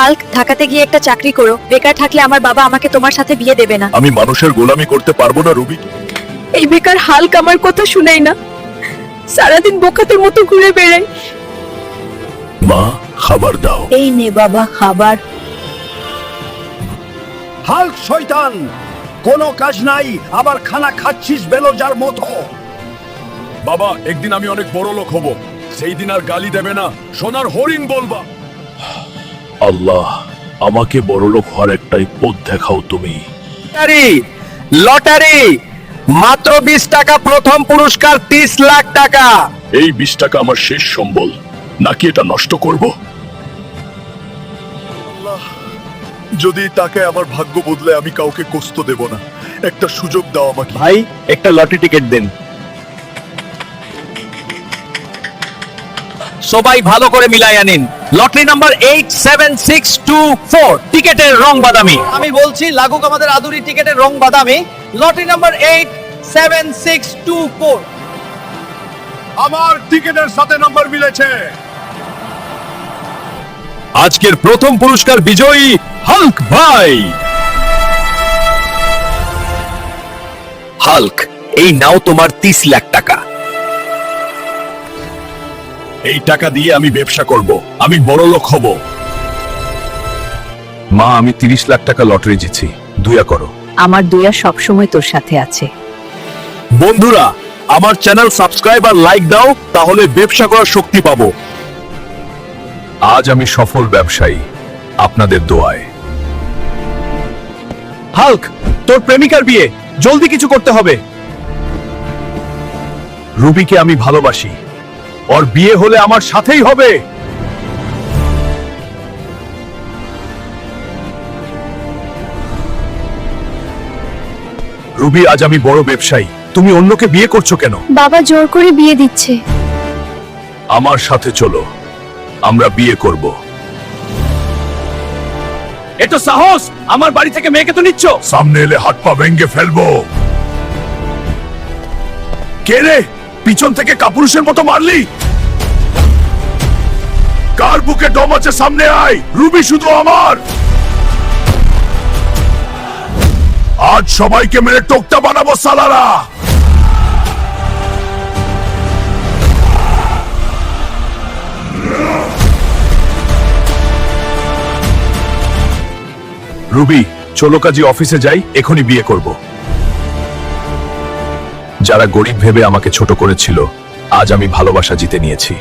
Hulk ঢাকাতে গিয়ে একটা চাকরি করো। বেকার থাকলে আমার বাবা আমাকে তোমার সাথে বিয়ে দেবে না। আমি মানুষের গোলামি করতে পারব না রুবি। এই বেকার হাল্ক আমার কথা শুনেই না। সারাদিন বোকাতের মতো ঘুরে বেড়াই মা খাবার দাও। এই নে বাবা খাবার। হাল্ক শয়তান! কোনো কাজ নাই আবার খানা খাচ্ছিস বেলোজার মতো। বাবা একদিন আমি অনেক বড় লোক হব। সেই দিন আর গালি দেবে না। সোনার হরিণ বলবা। আল্লাহ আমাকে বড় লোক হওয়ার একটাই পথ দেখাও তুমি। লটারি লটারি মাত্র বিশ টাকা প্রথম পুরস্কার তিরিশ লাখ টাকা। এই বিশ টাকা আমার শেষ সম্বল নাকি এটা নষ্ট করব? যদি তাকে আমার ভাগ্য বদলে আমি কাউকে কষ্ট দেব না। একটা সুযোগ দাও আমাকে। ভাই একটা লটারি টিকিট দেন। সবাই ভালো করে মিলাই আনিন lottery number eight seven six two four টিকেটের রং বাদামি। আমি বলছি লাগুক আমাদের আদুরি টিকেটের রং বাদামি। Lottery number eight seven six two four আমার টিকেটের সাথে নাম্বার মিলেছে। আজকের প্রথম পুরস্কার বিজয়ী হাল্ক ভাই। হাল্ক এই নাও তোমার তিরিশ লাখ টাকা। এই টাকা দিয়ে আমি ব্যবসা করব। আমি বড় লোক হব। মা আমি তিরিশ লাখ টাকা লটারি জিতছি। দুয়া করো। আমার দুয়া সবসময় তোর সাথে আছে। বন্ধুরা আমার চ্যানেল সাবস্ক্রাইব আর লাইক দাও তাহলে ব্যবসা করার শক্তি পাবো। আজ আমি সফল ব্যবসায়ী আপনাদের দোয়ায়। হাল্ক তোর প্রেমিকার বিয়ে। জলদি কিছু করতে হবে। রুবিকে আমি ভালোবাসি। ওর বিয়ে হলে আমার সাথেই হবে। রুবি আজ আমি বড় ব্যবসায়ী। তুমি অন্যকে বিয়ে করছ কেন? বাবা জোর করে বিয়ে দিচ্ছে। আমার সাথে চলো। আমরা বিয়ে করব। এটা সাহস! আমার বাড়ি থেকে মেয়েকে তো নিচ্ছ? সামনে এলে হাত পা ভেঙ্গে ফেলব। কে রে? পিছন থেকে কাপুরুষের মতো মারলি? কার বুকে দম আছে সামনে আয়? রুবি শুধু আমার! আজ সবাইকে মেরে টোকটা বানাবো, সালারা! রুবি, চলো কাজী অফিসে যাই, এখনই বিয়ে করব। যারা গরিব ভেবে আমাকে ছোট করেছিল আজ আমি ভালোবাসা জিতে নিয়েছি।